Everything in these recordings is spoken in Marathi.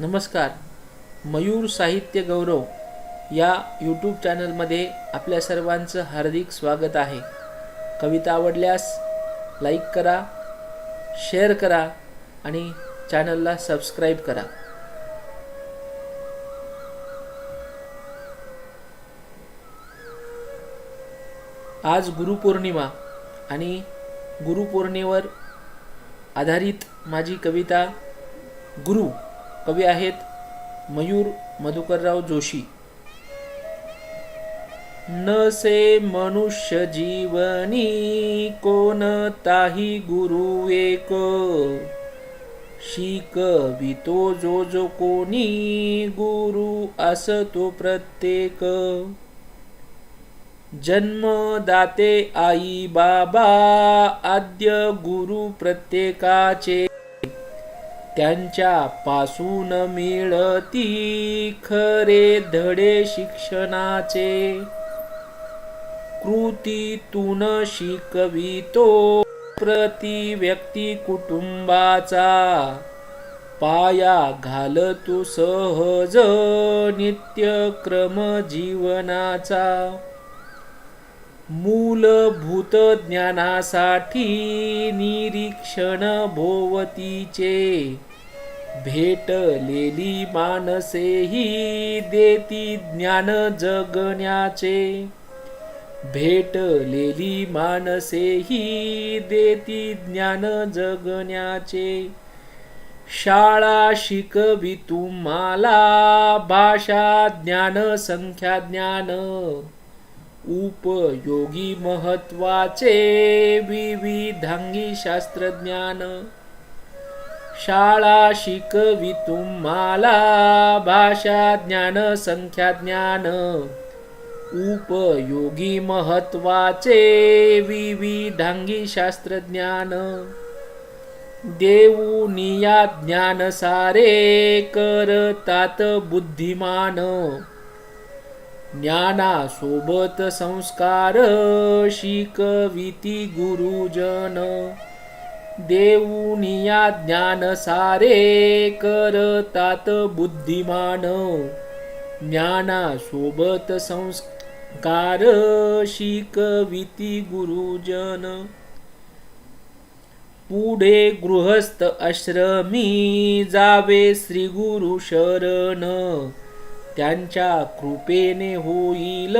नमस्कार. मयूर साहित्य गौरव या यूट्यूब चॅनलमध्ये आपल्या सर्वांचं हार्दिक स्वागत आहे. कविता आवडल्यास लाईक करा शेअर करा आणि चॅनलला सबस्क्राईब करा. आज गुरुपौर्णिमा आणि गुरुपौर्णिमेवर आधारित माझी कविता गुरु कवी आहेत मयूर मधुकरराव जोशी. नसे मनुष्य जीवनी कोणताही गुरु एक. शिकवितो जो जो कोणी गुरु असतो प्रत्येक. जन्मदाते आई बाबा आद्य गुरु प्रत्येकाचे. त्यांच्या पासून मिळती खरे धडे शिक्षणाचे. कृतीतून शिकवितो प्रति व्यक्ती कुटुंबाचा. पाया घालतो सहज नित्यक्रम जीवनाचा. मूलभूत ज्ञानासाठी निरीक्षण भोवतीचे. भेटलेली माणसेही देती ज्ञान जगण्याचे. भेटलेली माणसेही देती ज्ञान जगण्याचे. शाळा शिकवी तुम्हाला भाषा ज्ञान संख्या ज्ञान. उपयोगी महत्त्वाचे विविधांगी शास्त्रज्ञान. शाळा शिकवी तुम्हाला भाषा ज्ञान संख्या ज्ञान. उपयोगी महत्त्वाचे विविधांगी शास्त्रज्ञान. देऊनिया ज्ञान सारे करतात बुद्धिमान. ज्ञानासोबत संस्कार शिकविती गुरुजन. देऊनिया ज्ञान सारे करतात बुद्धिमान. ज्ञानासोबत संस्कार शिकविती गुरुजन. पुढे गृहस्थ आश्रमी जावे श्री गुरु शरण. त्यांच्या कृपेने होईल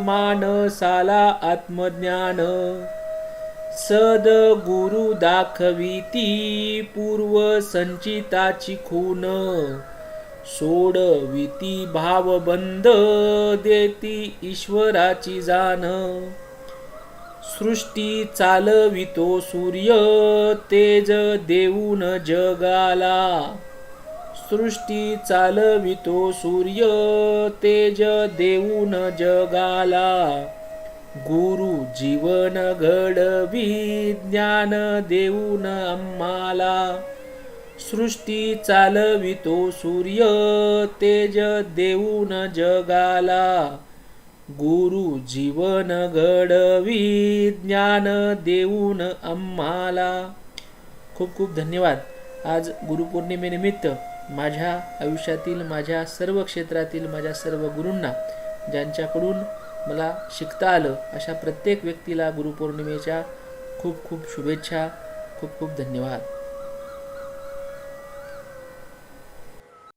मानसाला आत्मज्ञान. सदगुरु दाखविती पूर्व संचिताची खून. सोडविती भावबंध देती ईश्वराची जाण सृष्टी चालवितो सूर्य तेज देऊन जगाला. सृष्टी चालवितो सूर्य तेज देऊन जगाला. गुरु जीवन घडवी ज्ञान देऊन आम्हाला. सृष्टी चालवितो सूर्य तेज देऊन जगाला. गुरु जीवन घडवी ज्ञान देऊन आम्हाला. खूप खूप धन्यवाद. आज गुरुपौर्णिमेनिमित्त माझ्या आयुष्यातील माझ्या सर्व क्षेत्रातील माझ्या सर्व गुरूंना ज्यांच्याकडून मला शिकता आलं अशा प्रत्येक व्यक्तीला गुरुपौर्णिमेच्या खूप खूप शुभेच्छा खूप खूप धन्यवाद.